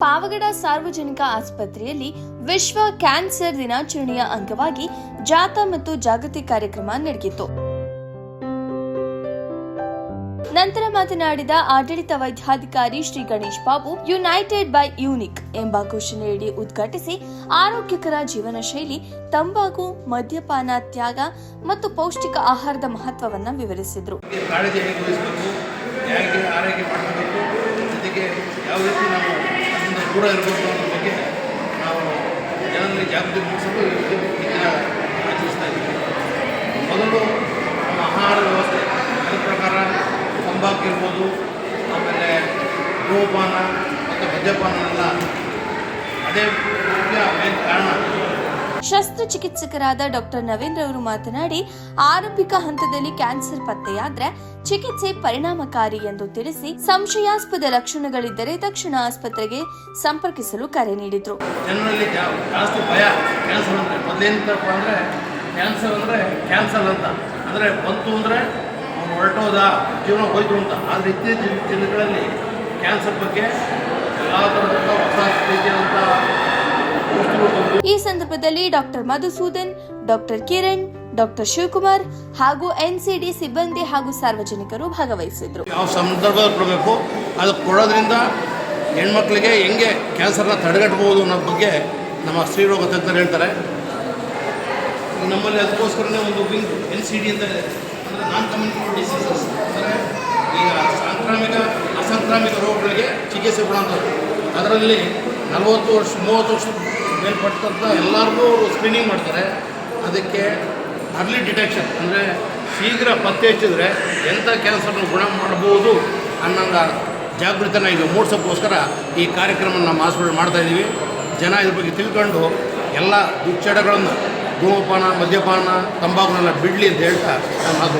ಪಾವಗಡ ಸಾರ್ವಜನಿಕ ಆಸ್ಪತ್ರೆಯಲ್ಲಿ ವಿಶ್ವ ಕ್ಯಾನ್ಸರ್ ದಿನಾಚರಣೆಯ ಅಂಗವಾಗಿ ಜಾಥಾ ಮತ್ತು ಜಾಗೃತಿ ಕಾರ್ಯಕ್ರಮ ನಡೆಯಿತು ನಂತರ ಮಾತನಾಡಿದ ಆಡಳಿತ ವೈದ್ಯಾಧಿಕಾರಿ Shri Ganesh Babu united by unique ಎಂಬ ಘೋಷಣೆಯಡಿ ಉದ್ಘಾಟಿಸಿ ಆರೋಗ್ಯಕರ ಜೀವನ ಶೈಲಿ, ತಂಬಾಕು, ಮದ್ಯಪಾನ, ತ್ಯಾಗ ಮತ್ತು ಪೌಷ್ಟಿಕ ಆಹಾರದ ಮಹತ್ವವನ್ನು ವಿವರಿಸಿದರು. ಯಾವ ರೀತಿ ನಾವು ದೂರ ಇರಬೇಕು ಅನ್ನೋ ಬಗ್ಗೆ ನಾವು ಜನರಲ್ಲಿ ಜಾಗೃತಿ ಮೂಡಿಸಲು ದಿನ ಆಚರಿಸ್ತಾ ಇದ್ದೀವಿ. ಮೊದಲು ನಮ್ಮ ಆಹಾರ ವ್ಯವಸ್ಥೆ ಅದರ ಪ್ರಕಾರ ತಂಬಾಕು ಇರ್ಬೋದು, ಆಮೇಲೆ ಗೋಪಾನ ಮತ್ತು ಮದ್ಯಪಾನ ಎಲ್ಲ ಅದೇ ಮುಖ್ಯ ಮೇನ್ ಕಾರಣ. ಶಸ್ತ್ರಚಿಕಿತ್ಸಕರಾದ ಡಾಕ್ಟರ್ ನವೀಂದ್ರ ಅವರು ಮಾತನಾಡಿ, ಆರಂಭಿಕ ಹಂತದಲ್ಲಿ ಕ್ಯಾನ್ಸರ್ ಪತ್ತೆಯಾದ್ರೆ ಚಿಕಿತ್ಸೆ ಪರಿಣಾಮಕಾರಿ ಎಂದು ತಿಳಿಸಿ ಸಂಶಯಾಸ್ಪದ ಲಕ್ಷಣಗಳಿದ್ದರೆ ತಕ್ಷಣ ಆಸ್ಪತ್ರೆಗೆ ಸಂಪರ್ಕಿಸಲು ಕರೆ ನೀಡಿದ್ರು. ಜನರಲ್ಲಿ ಜಾಸ್ತಿ ಭಯ ಕ್ಯಾನ್ಸರ್ ಅಂದರೆ ಮೊದಲೇನಪ್ಪ ಅಂದರೆ ಕ್ಯಾನ್ಸರ್ ಅಂದರೆ ಕ್ಯಾನ್ಸರ್ ಅಂತ. ಅಂದರೆ ಬಂತು ಅಂದರೆ ಅವನು ಹೊರಟೋದ, ಜೀವನ ಹೋಯ್ತು ಅಂತ. ಆದರೆ ಇತ್ತೀಚಿನ ದಿನಗಳಲ್ಲಿ ಕ್ಯಾನ್ಸರ್ ಬಗ್ಗೆ ಎಲ್ಲ ಥರದ ಹೊಸ ರೀತಿಯಾದಂಥ ಈ ಸಂದರ್ಭದಲ್ಲಿ doctor Madhusudan, doctor Kiran, doctor Shivakumar ಹಾಗೂ ಎನ್ಸಿಡಿ ಸಿಬ್ಬಂದಿ ಹಾಗೂ ಸಾರ್ವಜನಿಕರು ಭಾಗವಹಿಸಿದ್ರು ಯಾವ ಸಂದರ್ಭದಲ್ಲಿ ಕೊಡಬೇಕು? ಅದು ಕೊಡೋದ್ರಿಂದ ಹೆಣ್ಮಕ್ಳಿಗೆ ಹೆಂಗೆ ಕ್ಯಾನ್ಸರ್ನ ತಡೆಗಟ್ಟಬಹುದು ಅನ್ನೋ ಬಗ್ಗೆ ನಮ್ಮ ಸ್ತ್ರೀರೋಗ ತಜ್ಞರು ಹೇಳ್ತಾರೆ. ನಮ್ಮಲ್ಲಿ ಅದಕ್ಕೋಸ್ಕರನೇ ಒಂದು ವಿಂಗ್ ಎನ್ ಸಿ ಡಿ ಅಂತ ಇದೆ. ಅಂದರೆ ನಾನ್ ಡಿಸೀಸಸ್ ಅಂದರೆ ಈಗ ಸಾಂಕ್ರಾಮಿಕ, ಅಸಾಂಕ್ರಾಮಿಕ ರೋಗಗಳಿಗೆ ಚಿಕಿತ್ಸೆ ಕೊಡುವಂಥದ್ದು ಅದರಲ್ಲಿ ನಲವತ್ತು ವರ್ಷ, ಮೂವತ್ತು ವರ್ಷ ಮೇಲ್ಪಟ್ಟಂಥ ಎಲ್ಲರಿಗೂ ಸ್ಕ್ರೀನಿಂಗ್ ಮಾಡ್ತಾರೆ. ಅದಕ್ಕೆ ಅರ್ಲಿ ಡಿಟೆಕ್ಷನ್ ಅಂದರೆ ಶೀಘ್ರ ಪತ್ತೆ ಹಚ್ಚಿದ್ರೆ ಎಂಥ ಕ್ಯಾನ್ಸರ್ನ ಗುಣ ಮಾಡ್ಬೋದು ಅನ್ನೋ ಜಾಗೃತನ ಈಗ ಮೂಡಿಸೋಕ್ಕೋಸ್ಕರ ಈ ಕಾರ್ಯಕ್ರಮ ನಮ್ಮ ಹಾಸ್ಪಿಟಲ್ ಮಾಡ್ತಾ ಇದ್ದೀವಿ ಜನ ಇದ್ರ ಬಗ್ಗೆ ತಿಳ್ಕೊಂಡು ಎಲ್ಲ ದುಶ್ಚಟಗಳನ್ನು ಧೂಮಪಾನ, ಮದ್ಯಪಾನ, ತಂಬಾಕುನೆಲ್ಲ ಬಿಡಲಿ ಅಂತ ಹೇಳ್ತಾ ನಾನು ಮಾತು